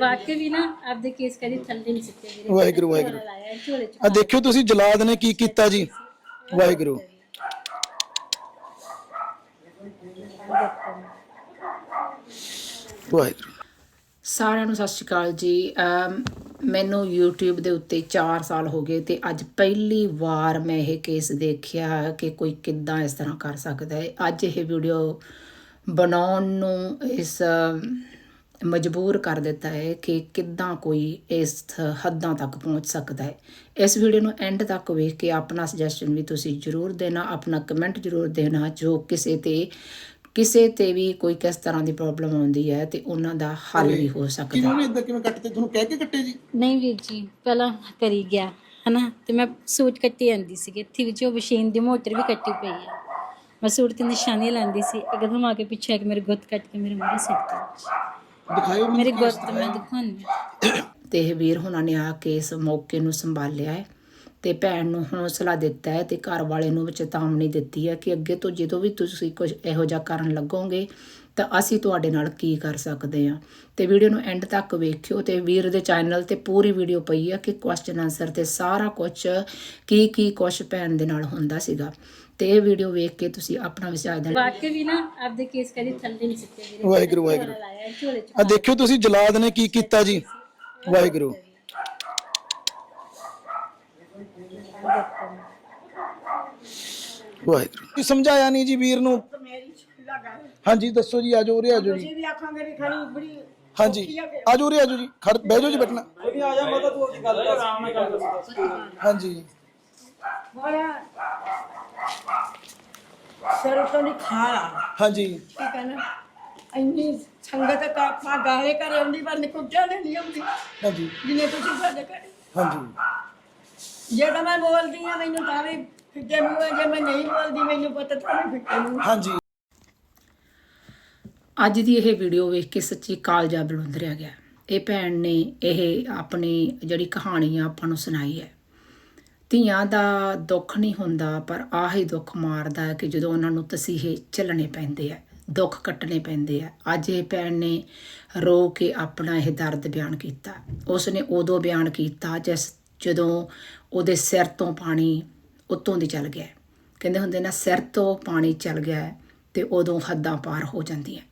ਵਾਕੇ ਵੀ ਨਾ ਆਪਦੇ ਕੇਸ ਕਦੀ ਥੱਲੇ ਨਹੀਂ ਸਿੱਟੇ ਵੀਰੇ। ਵਾਹਿਗੁਰੂ ਵਾਹਿਗੁਰੂ। ਲਾਇਆ ਝੋਲੇ ਚ ਆ ਦੇਖਿਓ ਤੁਸੀਂ ਜਲਾਦ ਨੇ ਕੀ ਕੀਤਾ ਜੀ। ਵਾਹਿਗੁਰੂ। ਵਾਹਿਗੁਰੂ। ਸਾਰਿਆਂ ਨੂੰ ਸਤਿ ਸ਼੍ਰੀ ਅਕਾਲ ਜੀ। ਅਮ ਮੈਨੂੰ YouTube ਦੇ ਉੱਤੇ 4 ਸਾਲ ਹੋ ਗਏ ਤੇ ਅੱਜ ਪਹਿਲੀ ਵਾਰ ਮੈਂ ਇਹ ਕੇਸ ਦੇਖਿਆ ਕਿ ਕੋਈ ਕਿੱਦਾਂ ਇਸ ਤਰ੍ਹਾਂ ਕਰ ਸਕਦਾ ਹੈ। ਅੱਜ ਇਹ ਵੀਡੀਓ ਬਣਾਉਣ ਨੂੰ ਇਸ ਅਮ, ਮਜਬੂਰ ਕਰ ਦਿੱਤਾ ਹੈ ਕਿ ਕਿੱਦਾਂ ਕੋਈ ਇਸ ਹੱਦਾਂ ਤੱਕ ਪਹੁੰਚ ਸਕਦਾ ਹੈ। ਇਸ ਵੀਡੀਓ ਨੂੰ ਐਂਡ ਤੱਕ ਵੇਖ ਕੇ ਆਪਣਾ ਸੁਜੈਸ਼ਨ ਵੀ ਤੁਸੀਂ ਜ਼ਰੂਰ ਦੇਣਾ ਆਪਣਾ ਕਮੈਂਟ ਜ਼ਰੂਰ ਦੇਣਾ ਜੋ ਕਿਸੇ ਤੇ ਕਿਸੇ ਤੇ ਵੀ ਕੋਈ ਕਿਸ ਤਰ੍ਹਾਂ ਦੀ ਪ੍ਰੋਬਲਮ ਆਉਂਦੀ ਹੈ ਤੇ ਉਹਨਾਂ ਦਾ ਹੱਲ ਵੀ ਹੋ ਸਕਦਾ। ਕਿਵੇਂ ਇਦਾਂ ਕਿਵੇਂ ਕੱਟਦੇ ਤੁਹਾਨੂੰ ਕਹਿ ਕੇ ਕੱਟੇ ਜੀ? ਨਹੀਂ ਵੀਰ ਜੀ ਪਹਿਲਾਂ ਕਰੀ ਗਿਆ ਹਨਾ? ਤੇ ਮੈਂ ਸੂਟ ਕੱਟੀ ਜਾਂਦੀ ਸੀ ਇੱਥੇ ਵਿੱਚ ਉਹ ਮਸ਼ੀਨ ਦੀ ਮੋਟਰ ਵੀ ਕੱਟੀ ਪਈ ਹੈ ਮੈਂ ਸੂਟ ਤੇ ਨਿਸ਼ਾਨੀ ਲਾਉਂਦੀ ਸੀ। ਇੱਕਦਮ ਆ ਕੇ ਪਿੱਛੇ ਆ ਕੇ ਮੇਰੇ ਗੁੱਤ ਕੱਟ ਕੇ ਮੇਰੇ ਮੂਹਰੇ ਸਿੱਟ ਦਿੱਤੀ। ਦਿਖਾਇਓ ਮੇਰੀ ਗੁੱਤ ਮੈਂ ਦਿਖਾਉਂਦੀ ਤੇ ਇਹ ਵੀਰ ਹੁਣਾਂ ਨੇ ਆ ਕੇ ਇਸ ਮੌਕੇ ਨੂੰ ਸੰਭਾਲਿਆ ਹੈ ਤੇ ਭੈਣ ਨੂੰ ਹੌਸਲਾ ਦਿੱਤਾ ਹੈ ਤੇ ਘਰ ਵਾਲੇ ਨੂੰ ਚੇਤਾਵਨੀ ਦਿੱਤੀ ਹੈ ਕਿ ਅੱਗੇ ਤੋਂ ਜਦੋਂ ਵੀ ਤੁਸੀਂ ਕੁਝ ਇਹੋ ਜਿਹਾ ਕਰਨ ਲੱਗੋਗੇ ਤਾਂ ਅਸੀਂ ਤੁਹਾਡੇ ਨਾਲ ਕੀ ਕਰ ਸਕਦੇ ਹਾਂ? ਤੇ ਵੀਡੀਓ ਨੂੰ ਐਂਡ ਤੱਕ ਵੇਖਿਓ ਤੇ ਵੀਰ ਦੇ ਚੈਨਲ ਤੇ ਪੂਰੀ ਵੀਡੀਓ ਪਈ ਹੈ ਕਿ ਕੁਐਸਚਨ ਆਨਸਰ ਤੇ ਸਾਰਾ ਕੁਝ ਕੀ ਕੀ ਕੁਝ ਭੈਣ ਦੇ ਨਾਲ ਹੁੰਦਾ ਸੀਗਾ। ਤੇ ਇਹ ਵੀਡੀਓ ਵੇਖ ਕੇ ਤੁਸੀਂ ਆਪਣਾ ਵਿਚਾਰ ਦੇਣਾ। ਵਾਕੇ ਵੀ ਨਾ ਆਪਦੇ ਕੇਸ ਕਦੀ ਥੱਲੇ ਨਹੀਂ ਸਿੱਟੇ ਵੀਰੇ। ਵਾਹਿਗੁਰੂ ਵਾਹਿਗੁਰੂ। ਆ ਦੇਖਿਓ ਤੁਸੀਂ ਜਲਾਦ ਨੇ ਕੀ ਕੀਤਾ ਜੀ। ਵਾਹਿਗੁਰੂ। ਵਾਹਿਗੁਰੂ। ਕੀ ਸਮਝਾਇਆ ਨਹੀਂ ਜੀ ਵੀਰ ਨੂੰ? ਹਾਂਜੀ ਦੱਸੋ ਜੀ ਆਜੋ ਉਰੇ ਆਜੋ ਜੀ। ਵੀ ਆਖਾਂਗੇ ਵੀ ਖਣੀ ਬੜੀ ਹਾਂਜੀ ਆਜੋ ਉਰੇ ਆਜੋ ਜੀ ਖੜ ਬਹਿ ਜਾਓ ਜੀ ਬੈਠਣਾ। ਹਾਂਜੀ। ਬੜਾ ਸਰੋਂ ਦੀ ਖਾਲਾ ਹਾਂਜੀ। ਠੀਕ ਹੈ ਨਾ? ਇੰਨੀ ਸੰਗਤ ਕਾਫਾ ਗਾਲੇ ਕਰ ਆਉਂਦੀ ਪਰ ਨਿਕੁੱਟਿਆ ਨਹੀਂ ਆਉਂਦੀ ਹਾਂਜੀ। ਜਿੰਨੇ ਤੁਸੀਂ ਸਾਡੇ ਕਰੇ ਹਾਂਜੀ। ਜੇ ਤਾਂ ਮੈਂ ਬੋਲਦੀ ਆ ਮੈਨੂੰ ਤਾਂ ਵੀ ਫਿੱਟੇ ਮੂੰਹ ਆ, ਜੇ ਮੈਂ ਨਹੀਂ ਬੋਲਦੀ ਮੈਨੂੰ ਪਤਾ ਤਾਂ ਵੀ ਫਿੱਟੇ ਮੂੰਹ ਹਾਂਜੀ। ਅੱਜ ਦੀ ਇਹ ਵੀਡੀਓ ਵੇਖ ਕੇ ਸੱਚੀ ਕਾਲਜਾ ਬਲੁੰਦਰਿਆ ਗਿਆ। ਇਹ ਭੈਣ ਨੇ ਇਹ ਆਪਣੀ ਜਿਹੜੀ ਕਹਾਣੀ ਆ ਆਪਾਂ ਨੂੰ ਸੁਣਾਈ ਹੈ। ਧੀਆਂ ਦਾ ਦੁੱਖ ਨਹੀਂ ਹੁੰਦਾ, ਪਰ ਆਹੀ ਦੁੱਖ ਮਾਰਦਾ ਕਿ ਜਦੋਂ ਉਹਨਾਂ ਨੂੰ ਤਸੀਹੇ ਚੱਲਣੇ ਪੈਂਦੇ ਆ, ਦੁੱਖ ਕੱਟਣੇ ਪੈਂਦੇ ਆ। ਅੱਜ ਇਹ ਭੈਣ ਨੇ ਰੋ ਕੇ ਆਪਣਾ ਇਹ ਦਰਦ ਬਿਆਨ ਕੀਤਾ। ਉਸ ਨੇ ਉਦੋਂ ਬਿਆਨ ਕੀਤਾ ਜਿਸ ਜਦੋਂ ਉਹਦੇ ਸਿਰ ਤੋਂ ਪਾਣੀ ਉੱਤੋਂ ਦੀ ਚੱਲ ਗਿਆ। ਕਹਿੰਦੇ ਹੁੰਦੇ ਨਾ ਸਿਰ ਤੋਂ ਪਾਣੀ ਚੱਲ ਗਿਆ ਹੈ ਤੇ ਉਦੋਂ ਹੱਦਾਂ ਪਾਰ ਹੋ ਜਾਂਦੀਆਂ।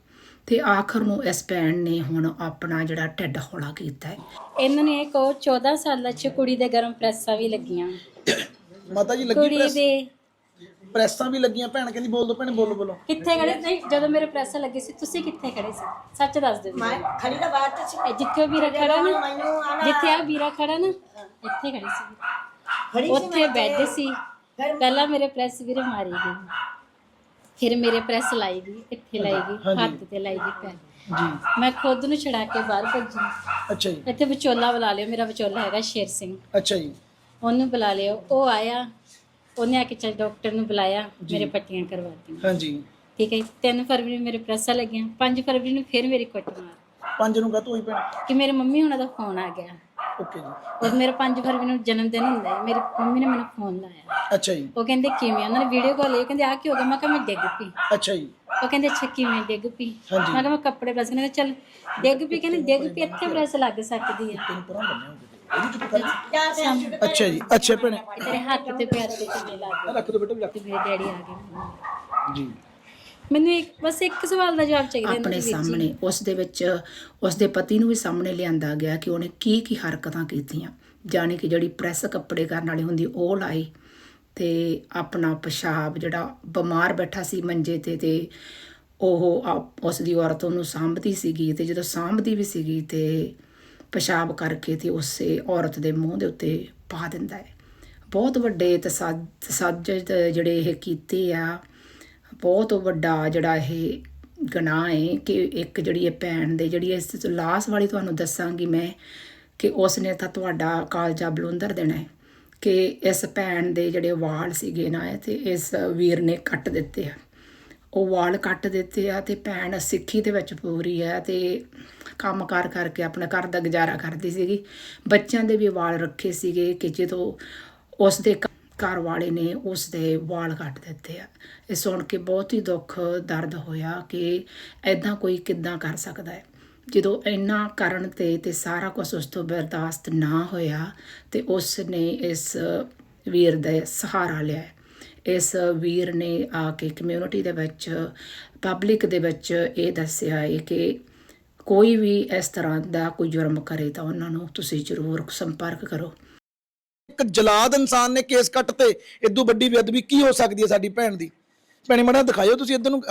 ਤੇ ਆਖਰ ਨੂੰ ਇਸ ਭੈਣ ਨੇ ਹੁਣ ਆਪਣਾ ਜਿਹੜਾ ਢਿੱਡ ਹੌਲਾ ਕੀਤਾ ਹੈ। ਇਹਨਾਂ ਨੇ ਕੋ 14 ਸਾਲਾਂ ਚ ਕੁੜੀ ਦੇ ਗਰਮ ਪ੍ਰੈਸਾਂ ਵੀ ਲੱਗੀਆਂ। ਮਾਤਾ ਜੀ ਲੱਗੀ ਕੁੜੀ ਪ੍ਰੈਸ? ਦੇ ਪ੍ਰੈਸਾਂ ਵੀ ਲੱਗੀਆਂ। ਭੈਣ ਕਹਿੰਦੀ ਬੋਲ ਦੋ ਭੈਣੇ ਬੋਲੋ ਬੋਲੋ। ਕਿੱਥੇ ਖੜੇ? ਨਹੀਂ ਜਦੋਂ ਮੇਰੇ ਪ੍ਰੈਸਾਂ ਲੱਗੇ ਸੀ ਤੁਸੀਂ ਕਿੱਥੇ ਖੜੇ ਸੀ? ਸੱਚ ਦੱਸ ਦਿਓ। ਮੈਂ ਮੈਨੂੰ। ਖੜੀ ਦਾ ਬਾਤ ਚ ਇਹ ਜਿੱਥੇ ਵੀਰਾ ਖੜਾ ਨਾ ਜਿੱਥੇ ਆ ਵੀਰਾ ਖੜਾ ਨਾ ਇੱਥੇ ਖੜੀ ਸੀ। ਖੜੀ ਸੀ ਉੱਥੇ ਬੈੱਡ ਸੀ। ਪਹਿਲਾਂ ਮੇਰੇ ਪ੍ਰੈਸ ਵੀਰੇ ਮਾਰੀ ਗਈ ਫਿਰ ਮੇਰੇ ਪ੍ਰੈਸ ਲਾਈ ਗਈ ਇੱਥੇ ਲਾਈ ਗਈ ਹੱਥ ਤੇ ਲਾਈ ਗਈ ਪੈਰ ਜੀ। ਮੈਂ ਖੁਦ ਨੂੰ ਛੜਾ ਕੇ ਬਾਹਰ ਭੱਜੀ। ਅੱਛਾ ਜੀ। ਇੱਥੇ ਵਿਚੋਲਾ ਬੁਲਾ ਲਿਓ ਮੇਰਾ ਵਿਚੋਲਾ ਹੈਗਾ ਸ਼ੇਰ ਸਿੰਘ। ਅੱਛਾ ਜੀ। ਉਹਨੂੰ ਬੁਲਾ ਲਿਓ। ਉਹ ਆਇਆ ਉਹਨੇ ਆ ਕੇ ਚੱਲ ਡਾਕਟਰ ਨੂੰ ਬੁਲਾਇਆ ਮੇਰੇ ਪੱਟੀਆਂ ਕਰਵਾਤੀਆਂ। ਹਾਂਜੀ। ਠੀਕ ਹੈ 3 ਫਰਵਰੀ ਨੂੰ ਮੇਰੇ ਪ੍ਰੈਸਾਂ ਲੱਗੀਆਂ 5 ਫਰਵਰੀ ਨੂੰ ਫਿਰ ਮੇਰੀ ਕੁੱਟ ਮਾਰ ਪੰਜ ਨੂੰ ਕਹਤੋ ਹੋਈ ਭੈਣ? ਕਿ ਮੇਰੇ ਮੰਮੀ ਹੁਣਾਂ ਦਾ ਫੋਨ ਆ ਗਿਆ। ਓਕੇ ਜੀ। ਔਰ ਮੇਰਾ 5 ਫਰਵਰੀ ਨੂੰ ਜਨਮ ਦਿਨ ਹੁੰਦਾ ਹੈ। ਮੇਰੀ ਮੰਮੀ ਨੇ ਮੈਨੂੰ ਫੋਨ ਲਾਇਆ। ਅੱਛਾ ਜੀ। ਉਹ ਕਹਿੰਦੇ ਕਿਵੇਂ? ਉਹਨਾਂ ਨੇ ਵੀਡੀਓ ਕਾਲ ਲਈ। ਕਹਿੰਦੇ ਆ ਕੀ ਹੋ ਗਿਆ? ਮੈਂ ਕਿਹਾ ਮੈਂ ਡਿੱਗ ਪਈ। ਅੱਛਾ ਜੀ। ਉਹ ਕਹਿੰਦੇ ਅੱਛਾ ਕਿਵੇਂ ਡਿੱਗ ਪਈ? ਹਾਂਜੀ। ਮੈਂ ਕਿਹਾ ਮੈਂ ਕੱਪੜੇ ਪ੍ਰੈਸ ਕਰਨੇ ਚੱਲ ਡਿੱਗ ਪਈ। ਕਹਿੰਦੇ ਡਿੱਗ ਪਈ ਇੱਥੇ ਪ੍ਰੈਸ ਲੱਗ ਸਕਦੀ ਹੈ। ਅੱਛਾ ਜੀ। ਅੱਛਾ ਭੈਣੇ। ਤੇਰੇ ਹੱਥ ਤੇ ਪੈਰ ਤੇ ਕਿਵੇਂ ਲੱਗ ਰੱਖ ਦੋ ਬੇਟਾ ਵੀ ਰੱਖ। ਤੇ ਮੇਰੇ ਡੈਡੀ ਆ ਗਏ। ਜੀ। ਮੈਨੂੰ ਇੱਕ ਬਸ ਇੱਕ ਸਵਾਲ ਦਾ ਜਵਾਬ ਚਾਹੀਦਾ ਆਪਣੇ ਸਾਹਮਣੇ ਉਸ ਦੇ ਵਿੱਚ ਉਸ ਦੇ ਪਤੀ ਨੂੰ ਵੀ ਸਾਹਮਣੇ ਲਿਆਂਦਾ ਗਿਆ ਕਿ ਉਹਨੇ ਕੀ ਕੀ ਹਰਕਤਾਂ ਕੀਤੀਆਂ। ਜਾਣੀ ਕਿ ਜਿਹੜੀ ਪ੍ਰੈਸ ਕੱਪੜੇ ਕਰਨ ਵਾਲੀ ਹੁੰਦੀ ਉਹ ਲਾਈ ਤੇ ਆਪਣਾ ਪਿਸ਼ਾਬ ਜਿਹੜਾ ਬਿਮਾਰ ਬੈਠਾ ਸੀ ਮੰਜੇ ਤੇ ਤੇ ਉਹ ਉਸ ਦੀ ਔਰਤ ਉਹਨੂੰ ਸਾਂਭਦੀ ਸੀਗੀ ਤੇ ਜਦੋਂ ਸਾਂਭਦੀ ਵੀ ਸੀਗੀ ਤੇ ਪਿਸ਼ਾਬ ਕਰਕੇ ਤੇ ਉਸੇ ਔਰਤ ਦੇ ਮੂੰਹ ਦੇ ਉੱਤੇ ਪਾ ਦਿੰਦਾ ਹੈ। ਬਹੁਤ ਵੱਡੇ ਤਸੱਜ ਜਿਹੜੇ ਇਹ ਕੀਤੇ ਆ ਬਹੁਤ ਵੱਡਾ ਜਿਹੜਾ ਇਹ ਗੁਨਾਹ ਹੈ ਕਿ ਇੱਕ ਜਿਹੜੀ ਇਹ ਭੈਣ ਦੇ ਜਿਹੜੀ ਇਸ ਲਾਸ ਵਾਲੀ ਤੁਹਾਨੂੰ ਦੱਸਾਂਗੀ ਮੈਂ ਕਿ ਉਸ ਨੇ ਤਾਂ ਤੁਹਾਡਾ ਕਾਲਜਾ ਬਲੁੰਦਰ ਦੇਣਾ ਹੈ ਕਿ ਇਸ ਭੈਣ ਦੇ ਜਿਹੜੇ ਵਾਲ ਸੀਗੇ ਨਾ ਤੇ ਇਸ ਵੀਰ ਨੇ ਕੱਟ ਦਿੱਤੇ ਆ। ਉਹ ਵਾਲ ਕੱਟ ਦਿੱਤੇ ਆ ਤੇ ਭੈਣ ਸਿੱਖੀ ਦੇ ਵਿੱਚ ਪੂਰੀ ਆ ਤੇ ਕੰਮ ਕਾਰ ਕਰਕੇ ਆਪਣਾ ਘਰ ਦਾ ਗੁਜ਼ਾਰਾ ਕਰਦੀ ਸੀਗੀ। ਬੱਚਿਆਂ ਦੇ ਵੀ ਵਾਲ ਰੱਖੇ ਸੀਗੇ ਕਿ ਜਦੋਂ ਉਸ ਦੇ ਘਰ ਵਾਲੇ ਨੇ ਉਸ ਦੇ ਵਾਲ ਕੱਟ ਦਿੱਤੇ ਆ। ਇਹ ਸੁਣ ਕੇ ਬਹੁਤ ਹੀ ਦੁੱਖ, ਦਰਦ ਹੋਇਆ ਕਿ ਐਦਾਂ ਕੋਈ ਕਿੱਦਾਂ ਕਰ ਸਕਦਾ ਹੈ। ਜਦੋਂ ਇੰਨਾ ਕਰਨ ਤੇ ਤੇ ਸਾਰਾ ਕੁਝ ਉਸ ਤੋਂ ਬਰਦਾਸ਼ਤ ਨਾ ਹੋਇਆ, ਤੇ ਉਸ ਨੇ ਇਸ ਵੀਰ ਦਾ ਸਹਾਰਾ ਲਿਆ ਇਸ ਵੀਰ ਨੇ ਆ ਕੇ ਕਮਿਊਨਿਟੀ ਦੇ ਵਿੱਚ ਪਬਲਿਕ ਦੇ ਵਿੱਚ ਇਹ ਦੱਸਿਆ ਹੈ ਕਿ ਕੋਈ ਵੀ ਇਸ ਤਰ੍ਹਾਂ ਦਾ ਕੋਈ ਜੁਰਮ ਕਰੇ ਤਾਂ ਉਹਨਾਂ ਨੂੰ ਤੁਸੀਂ ਜ਼ਰੂਰ ਸੰਪਰਕ ਕਰੋ। ਇੱਕ ਜਲਾਦ ਇਨਸਾਨ ਨੇ ਕੇਸ ਕੱਟ ਤੇ ਇਦੋਂ ਵੱਡੀ ਬੇਅਦਬੀ ਕੀ ਹੋ ਸਕਦੀ ਹੈ ਸਾਡੀ ਭੈਣ ਦੀ? ਭੈਣੇ, ਮੜਾ ਦਿਖਾਇਓ ਤੁਸੀਂ ਇੱਧਰ ਨੂੰ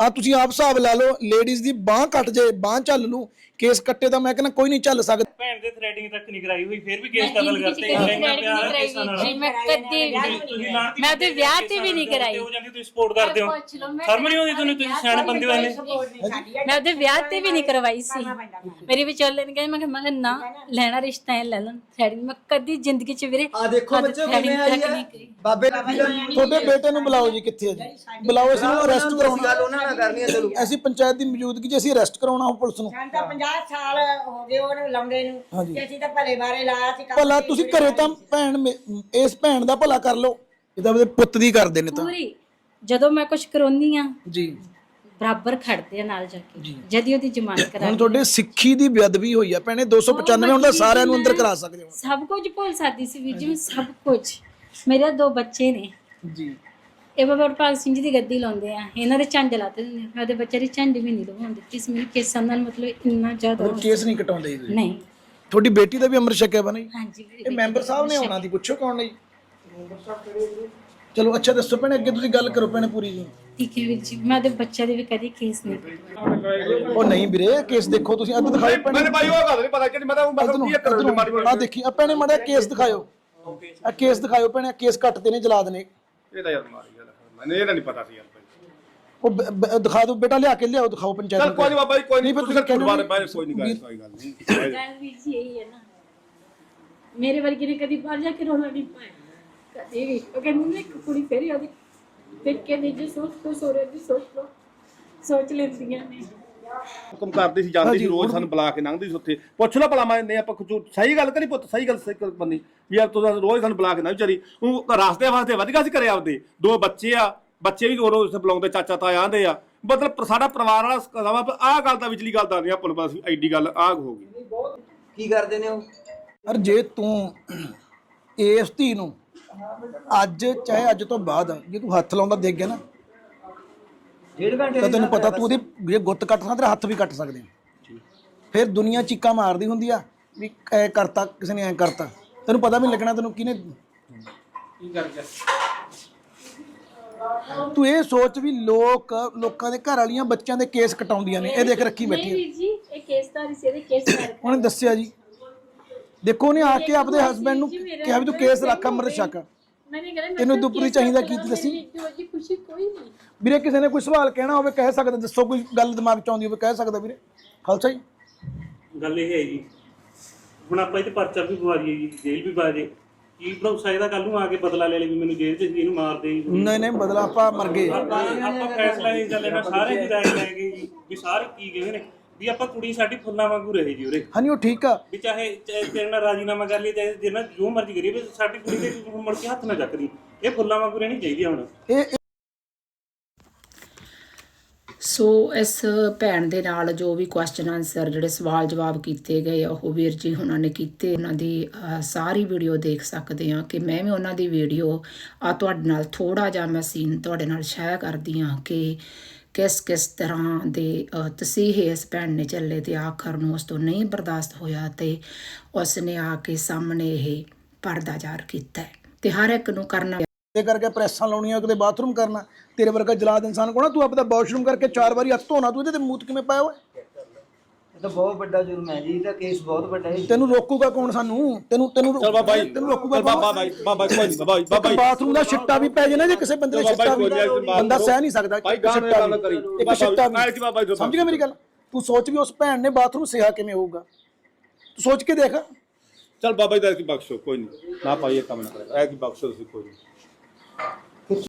ਆ ਤੁਸੀਂ ਆਪ ਹਿਸਾਬ ਲਾ ਲਓ ਲੇਡੀਜ਼ ਦੀ ਬਾਹ ਕੱਟ ਜੇ ਬਾਹ ਚੱਲ ਲੂ ਕੇਸ ਕੱਟੇ ਤਾਂ ਮੈਂ ਕਹਿੰਦਾ ਕੋਈ ਨਹੀਂ ਚੱਲ ਸਕਦਾ। ਭੈਣ ਦੇ ਥ੍ਰੈਡਿੰਗ ਤੱਕ ਨਹੀਂ ਕਰਾਈ ਹੋਈ ਫਿਰ ਵੀ ਕੇਸ ਕਤਲ ਕਰਤੇ ਇੰਨਾ ਪਿਆਰ ਹੈ ਕੇਸਾਂ ਨਾਲ। ਮੈਂ ਕਦੇ ਵੀ ਨਹੀਂ ਮੈਂ ਤੇ ਵਿਆਹ ਤੇ ਵੀ ਨਹੀਂ ਕਰਾਈ। ਹੋ ਜਾਂਦੀ ਤੁਸੀਂ ਸਪੋਰਟ ਕਰਦੇ ਹੋ ਪੁੱਛ ਲਓ, ਮੈਂ ਸ਼ਰਮ ਨਹੀਂ ਆਉਂਦੀ ਤੁਹਾਨੂੰ ਤੁਸੀਂ ਸਿਆਣੇ ਬੰਦੇ ਹੋ ਇੰਨੇ। ਮੈਂ ਉਹਦੇ ਵਿਆਹ ਤੇ ਵੀ ਨਹੀਂ ਕਰਵਾਈ ਸੀ। ਮੇਰੀ ਵਿਚੋਲੇ ਨੇ ਕਹਿੰਦੇ ਮੈਂ ਕਿਹਾ ਮੈਂ ਕਿਹਾ ਨਾ ਲੈਣਾ ਰਿਸ਼ਤਾ ਹੈ ਲੈ ਲੈਣ ਥ੍ਰੈਡਿੰਗ ਮੈਂ ਕਦੀ ਜ਼ਿੰਦਗੀ ਚ ਵੀਰੇ ਆ ਦੇਖੋ ਬੱਚੋ ਕਿਵੇਂ ਆਈ ਹੈ। ਬਾਬੇ ਤੁਹਾਡੇ ਬੇਟੇ ਨੂੰ ਬੁਲਾਓ ਜੀ ਕਿੱਥੇ ਹੈ ਜੀ? ਬੁਲਾਓ ਅਸੀਂ ਨੂੰ ਅਰੈਸਟ ਕਰਾਉਣਾ ਗੱਲ ਉਹਨਾਂ ਨਾਲ ਕਰਨੀ ਹੈ ਚਲੋ। ਅਸੀਂ ਪੰਚਾਇਤ ਦੀ ਮੌਜੂਦਗੀ 'ਚ ਅਸੀਂ ਅਰੈਸਟ ਕਰਾਉਣਾ ਉਹ ਪੁਲਿਸ ਨੂੰ। ਸਾਨੂੰ ਤਾਂ 50 ਸਾਲ ਹੋ ਗਏ ਉਹਨੂੰ ਲਾਉਂਦੇ ਨੂੰ। ਹਾਂਜੀ। ਤੇ ਅਸੀਂ ਤਾਂ ਭਲੇ ਬਾਰੇ ਲਾਇਆ ਸੀ ਕੰਮ ਭਲਾ ਤੁਸੀਂ ਘਰੇ ਤਾਂ ਭੈਣ ਮੇ- ਇਸ ਭੈਣ ਦਾ ਭਲਾ ਕਰ ਲਓ। ਇਹ ਤਾਂ ਉਹਦੇ ਪੁੱਤ ਦੀ ਕਰਦੇ ਨੇ ਤਾਂ। ਪੂਰੀ ਜਦੋਂ ਮੈਂ ਕੁਝ ਕਰਾਉਣੀ ਆ ਜੀ। ਬਰਾਬਰ ਖੜਦੇ ਆ ਨਾਲ ਜਾ ਕੇ। ਜਦੀ ਉਹਦੀ ਜ਼ਮਾਨਤ ਕਰਾ ਹੁਣ ਤੁਹਾਡੇ ਸਿੱਖੀ ਦੀ ਬੇਅਦਬੀ ਹੋਈ ਆ ਭੈਣੇ 295 ਹੁਣ ਤਾਂ ਸਾਰਿਆਂ ਨੂੰ ਅੰਦਰ ਕਰਾ ਸਕਦੇ ਹੋ। ਸਭ ਕੁਝ ਭੁੱਲ ਸਕਦੀ ਸੀ ਵੀਰ ਜੀ ਮੈਂ ਸਭ ਕੁਝ। ਮੇਰੇ ਦੋ ਬੱਚੇ ਨੇ। ਜੀ। ਇਹ ਬਾਬਾ ਭਾਗ ਸਿੰਘ ਜੀ ਦੀ ਗੱਦੀ ਲਾਉਂਦੇ ਆ ਇਹਨਾਂ ਦੇ ਝੰਡ ਲਾਤੇ ਨੇ ਮੈਂ ਉਹਦੇ ਬੱਚੇ ਦੀ ਝੰਡ ਵੀ ਨਹੀਂ ਲਵਾਉਣ ਦਿੱਤੀ ਸੀ ਮੈਨੂੰ ਕੇਸਾਂ ਨਾਲ ਮਤਲਬ ਇੰਨਾ ਜ਼ਿਆਦਾ ਉਹ ਕੇਸ ਨਹੀਂ ਕਟਾਉਂਦੇ ਜੀ ਨਹੀਂ ਤੁਹਾਡੀ ਬੇਟੀ ਦਾ ਵੀ ਅੰਮ੍ਰਿਤ ਛਕਿਆ ਬਣਾ ਜੀ ਹਾਂਜੀ ਇਹ ਮੈਂਬਰ ਸਾਹਿਬ ਨੇ ਆਉਣਾ ਦੀ ਪੁੱਛੋ ਕੌਣ ਨੇ ਜੀ ਚਲੋ ਅੱਛਾ ਦੱਸੋ ਭੈਣੇ ਅੱਗੇ ਤੁਸੀਂ ਗੱਲ ਕਰੋ ਭੈਣੇ ਪੂਰੀ ਜੀ ਠੀਕ ਹੈ ਵੀਰ ਜੀ ਮੈਂ ਉਹਦੇ ਬੱਚੇ ਦੇ ਵੀ ਕਦੀ ਕੇਸ ਨਹੀਂ ਉਹ ਨਹੀਂ ਵੀਰੇ ਕੇਸ ਦੇਖੋ ਤੁਸੀਂ ਅੱਧ ਦਿਖਾਓ ਭੈਣੇ ਮੈਨੂੰ ਭਾਈ ਉਹ ਗੱਲ ਨਹੀਂ ਪਤਾ ਕਿ ਮੈਂ ਤਾਂ ਮਤਲਬ ਕੀ ਕਰਾਂ ਮਾੜੀ ਆ ਦੇਖੀ ਆ ਭੈਣੇ ਮੜਾ ਕੇਸ ਦਿਖਾਓ ਆ ਕੇਸ ਦਿਖਾਓ ਭੈਣੇ ਕੇਸ ਕੱਟਦੇ ਨੇ ਜਲਾਦ ਨੇ ਇਹ ਤਾਂ ਯਾਰ ਮਾਰੀ ਮੈਨੂੰ ਇਹ ਤਾਂ ਨਹੀਂ ਪਤਾ ਸੀ ਯਾਰ ਉਹ ਬ- ਬ- ਦਿਖਾ ਦਿਓ ਬੇਟਾ ਲਿਆ ਕੇ ਲਿਆਓ ਦਿਖਾਓ ਪੰਚਾਇਤ ਚੱਲ ਨੂੰ। ਕੋਈ ਨਹੀਂ ਬਾਬਾ ਜੀ ਕੋਈ ਨਹੀਂ ਤੁਸੀਂ ਕਰ ਬਾਰੇ ਕਹਿੰਦੇ ਬਾਰੇ ਕੋਈ ਨਹੀਂ ਗੱਲ ਕੋਈ ਗੱਲ ਨਹੀਂ। ਗੱਲ ਵੀਰ ਜੀ ਇਹੀ ਹੈ ਨਾ। ਮੇਰੇ ਵਰਗੀ ਨੇ ਕਦੀ ਬਾਹਰ ਜਾ ਕੇ ਰੋਣਾ ਨਹੀਂ ਪਾਇਆ। ਕਦੇ ਵੀ। ਉਹ ਕਹਿੰਦੇ ਨੇ ਇੱਕ ਕੁੜੀ ਫੇਰੀ ਉਹਦੀ ਪੇਕੇ ਦੀ ਜੇ ਸੋਚ ਕੋ ਸੋਰੇ ਦੀ ਸੋਚ ਲੋ ਸੋਚ ਲੈਂਦੀਆਂ ਨੇ। ਹੁਕਮ ਕਰਦੀ ਸੀ ਜਾਂਦੀ ਸੀ ਰੋਜ਼ ਸਾਨੂੰ ਬੁਲਾ ਕੇ ਲੰਘਦੀ ਸੀ ਉੱਥੇ। ਪੁੱਛ ਲੈ ਭਲਾ ਮੈਂ ਨਹੀਂ ਆਪਾਂ ਕੁਝ ਸਹੀ ਗੱਲ ਕਰੀ ਪੁੱਤ ਸਹੀ ਗੱਲ ਸਹੀ ਬੰਨੀ। ਵੀ ਯਾਰ ਤੂੰ ਤਾਂ ਰੋਜ਼ ਸਾਨੂੰ ਬੁਲਾ ਕੇ ਨਾ ਵਿਚਾਰੀ। ਉਹ ਰਾਸਤੇ ਵਾਸਤੇ ਵਧੀਆ ਸੀ ਕਰੇ ਆਪਦੇ। ਦੋ ਬੱਚੇ ਆ ਬੱਚੇ ਵੀ ਰੋਜ਼ ਬੁਲਾਉਂਦੇ ਚਾਚਾ ਤਾਇਆ ਆਂਦੇ ਆ। ਮਤਲਬ ਸਾਡਾ ਪਰਿਵਾਰ ਵਾਲਾ ਕਹਾਵਾ ਆਹ ਗੱਲ ਦਾ ਵਿਚਲੀ ਗੱਲ ਦਾ ਨਹੀਂ ਆਪਾਂ ਨੂੰ ਪਤਾ ਸੀ ਐਡੀ ਗੱਲ ਆਹ ਹੋ ਗਈ। ਕੀ ਕਰਦੇ ਨੇ ਉਹ? ਅਰ ਜੇ ਤੂੰ ਇਸ ਧੀ ਨੂੰ ਅੱਜ ਚਾਹੇ ਅੱਜ ਤੋਂ ਬਾਅਦ ਜੇ ਤੂੰ ਹੱਥ ਲਾਉਂਦਾ ਦੇਖ ਗਿਆ ਨਾ ਡੇਢ ਘੰਟੇ ਤਾਂ ਦੀ ਤੈਨੂੰ ਪਤਾ ਹੈ ਤੂੰ ਉਹਦੇ ਜੇ ਗੁੱਤ ਕੱਟ ਸਕਦਾ ਤੇਰਾ ਹੱਥ ਵੀ ਕੱਟ ਸਕਦੇ ਆ। ਫਿਰ ਦੁਨੀਆ ਚੀਕਾਂ ਮਾਰਦੀ ਹੁੰਦੀ ਆ ਵੀ ਐ ਕਰਤਾ ਕਿਸੇ ਨੇ ਐ ਕਰਤਾ। ਤੈਨੂੰ ਪਤਾ ਵੀ ਲੱਗਣਾ ਤੈਨੂੰ ਕਿਹਨੇ ਕੀ ਕਰ? ਤੂੰ ਇਹ ਸੋਚ ਵੀ ਲੋਕ ਲੋਕਾਂ ਦੇ ਘਰ ਵਾਲੀਆਂ ਬੱਚਿਆਂ ਦੇ ਕੇਸ ਕਟਾਉਂਦੀਆਂ ਨੇ ਇਹ ਦੇਖ ਰੱਖੀ ਬੈਠੀ। ਵੀਰ ਜੀ ਇਹ ਕੇਸਦਾਰੀ ਸੀ ਇਹਦੇ ਕੇਸ ਉਹਨੇ ਦੱਸਿਆ ਜੀ। ਦੇਖੋ ਉਹਨੇ ਆ ਕੇ ਆਪਦੇ ਹਸਬੰਡ ਨੂੰ ਕਿਹਾ ਵੀ ਤੂੰ ਕੇਸ ਰੱਖ ਅੰਮ੍ਰਿਤ ਛਕ। ਮੈਨੇ ਕਹਿੰਦਾ ਤੈਨੂੰ ਦੁਪਰੀ ਚਾਹੀਦਾ ਕੀ ਦੱਸੀ ਜੀ ਖੁਸ਼ੀ ਕੋਈ ਨਹੀਂ। ਵੀਰੇ ਕਿਸੇ ਨੇ ਕੋਈ ਸਵਾਲ ਕਹਿਣਾ ਹੋਵੇ ਕਹਿ ਸਕਦਾ ਦੱਸੋ ਕੋਈ ਗੱਲ ਦਿਮਾਗ ਚ ਆਉਂਦੀ ਹੋਵੇ ਕਹਿ ਸਕਦਾ ਵੀਰੇ। ਖਾਲਸਾ ਜੀ। ਗੱਲ ਇਹ ਹੈ ਜੀ ਹੁਣ ਆਪਾਂ ਇਹਦੇ ਪਰਚਾ ਵੀ ਬਿਮਾਰੀ ਹੈ ਜੀ ਜੇਲ੍ਹ ਵੀ ਬਾਜੇ। ਕੀ ਭਰੋਸਾ ਇਹਦਾ ਕੱਲ ਨੂੰ ਆ ਕੇ ਬਦਲਾ ਲੈ ਲੈ ਵੀ ਮੈਨੂੰ ਜੇਲ੍ਹ 'ਚ ਜੀ ਇਹਨੂੰ ਮਾਰ ਦੇ ਜੀ। ਨਹੀਂ ਨਹੀਂ ਬਦਲਾ ਆਪਾਂ ਮਰ ਗਏ। ਆਪਾਂ ਆਪਾਂ ਫੈਸਲਾ ਨਹੀਂ ਚੱਲੇਗਾ ਸਾਰੇ ਜੀ ਰਾਏ ਲੈ ਗਏ ਜੀ ਵੀ ਸਾਰੇ ਕੀ ਕਹਿੰਦੇ ਨੇ। ਵੀ ਆਪਾਂ ਕੁੜੀ ਸਾਡੀ ਫੁੱਲਾਂ ਵਾਂਗੂ ਰਹੇ ਜੀ ਉਰੇ। ਹਾਂਜੀ ਉਹ ਠੀਕ ਆ। ਵੀ ਚਾਹੇ ਚਾਹੇ ਤੇਰੇ ਨਾਲ ਰਾਜੀਨਾਮਾ ਕਰ ਲਈ ਤੇ ਜਿਹਨਾਂ ਜੋ ਮਰਜ਼ੀ ਕਰੀਏ ਵੀ ਸਾਡੀ ਕੁੜੀ ਦੇ ਮੁੜ ਕੇ ਹੱਥ ਨਾ ਚੱਕਦੀ ਇਹ ਫੁੱਲਾਂ ਵਾਂਗੂ ਰਹਿਣੀ ਚਾਹੀਦੀ ਆ ਹੁਣ। ਇਹ ਸੋ ਇਸ ਭੈਣ ਦੇ ਨਾਲ ਜੋ ਵੀ ਕੁਐਸਚਨ ਆਨਸਰ ਜਿਹੜੇ ਸਵਾਲ ਜਵਾਬ ਕੀਤੇ ਗਏ ਆ, ਉਹ ਵੀਰ ਜੀ ਉਹਨਾਂ ਨੇ ਕੀਤੇ। ਉਹਨਾਂ ਦੀ ਸਾਰੀ ਵੀਡੀਓ ਦੇਖ ਸਕਦੇ ਆ ਕਿ ਮੈਂ ਵੀ ਉਹਨਾਂ ਦੀ ਵੀਡੀਓ ਆ ਤੁਹਾਡੇ ਨਾਲ ਥੋੜਾ ਜਿਹਾ ਮੈਂ ਸੀਨ ਤੁਹਾਡੇ ਨਾਲ ਸ਼ੇਅਰ ਕਰਦੀ ਆ ਕਿ ਕਿਸ ਕਿਸ ਤਰ੍ਹਾਂ ਦੇ ਤਸੀਹੇ ਇਸ ਭੈਣ ਨੇ ਚੱਲੇ ਤੇ ਆਖਰ ਨੂੰ ਉਸ ਤੋਂ ਨਹੀਂ ਬਰਦਾਸ਼ਤ ਹੋਇਆ ਤੇ ਉਸ ਨੇ ਆ ਕੇ ਸਾਹਮਣੇ ਇਹ ਪਰਦਾ ਜ਼ਾਹਰ ਕੀਤਾ ਹੈ ਤੇ ਹਰ ਇੱਕ ਨੂੰ ਕਰਨਾ ਇਹ ਕਰਕੇ ਪ੍ਰੈਸਾਂ ਲਾਉਣੀਆਂ, ਕਿਤੇ ਬਾਥਰੂਮ ਕਰਨਾ। ਤੇਰੇ ਵਰਗਾ ਜਲਾਦ ਇਨਸਾਨ ਕੋਣਾ ਤੂੰ ਆਪਦਾ ਵਾਸ਼ਰੂਮ ਕਰਕੇ ਚਾਰ ਵਾਰੀ ਹੱਥ ਧੋਣਾ, ਤੂੰ ਇਹਦੇ ਤੇ ਮੂਤ ਕਿਵੇਂ ਪਾਇਆ ਓਏ? ਇਹ ਤਾਂ ਬਹੁਤ ਵੱਡਾ ਜੁਰਮ ਹੈ ਜੀ ਇਹਦਾ ਕੇਸ ਬਹੁਤ ਵੱਡਾ ਹੈ ਤੈਨੂੰ ਰੋਕੂਗਾ ਕੌਣ ਸਾਨੂੰ? ਤੈਨੂੰ ਤੈਨੂੰ ਚਲ ਬਾਬਾ ਜੀ। ਤੈਨੂੰ ਰੋਕੂਗਾ ਚਲ ਬਾਬਾ ਬਾਈ ਬਾਬਾ ਕੋਈ ਨਹੀਂ ਬਾਬਾ ਜੀ ਬਾਬਾ ਇੱਕ ਜੀ। ਬਾਥਰੂਮ ਦਾ ਛਿੱਟਾ ਵੀ ਪੈ ਜੇ ਨਾ ਜੇ ਕਿਸੇ ਬੰਦੇ ਦੇ ਬਾਬਾ ਛਿੱਟਾ ਵੀ ਬੰਦਾ ਸਹਿ ਨਹੀਂ ਸਕਦਾ ਭਾਈ ਇੱਕ ਗਾਹ ਨੂੰ ਛਿੱਟਾ ਗੱਲ ਵੀ। ਕਰੀ। ਇੱਕ ਛਿੱਟਾ ਜੀ ਬਾਬਾ ਜੀ ਵੀ ਸਮਝ ਗਿਆ ਮੇਰੀ ਗੱਲ? ਤੂੰ ਸੋਚ ਵੀ ਉਸ ਭੈਣ ਨੇ ਬਾਥਰੂਮ ਸਿਹਾ ਕਿਵੇਂ ਹੋਊਗਾ? ਤੂੰ ਸੋਚ ਕੇ ਦੇਖ। ਚਲ ਬਾਬਾ ਜੀ ਦਾ ਕੀ ਬਖਸ਼ੋ ਕੋਈ ਨਹੀਂ। ਨਾ ਭਾਈ ਇਹ ਕੰਮ ਨਾ ਕਰੇ ਐ ਕੀ ਬਖਸ਼ੋ ਤੁਸੀਂ ਕੋਈ ਨਹੀਂ।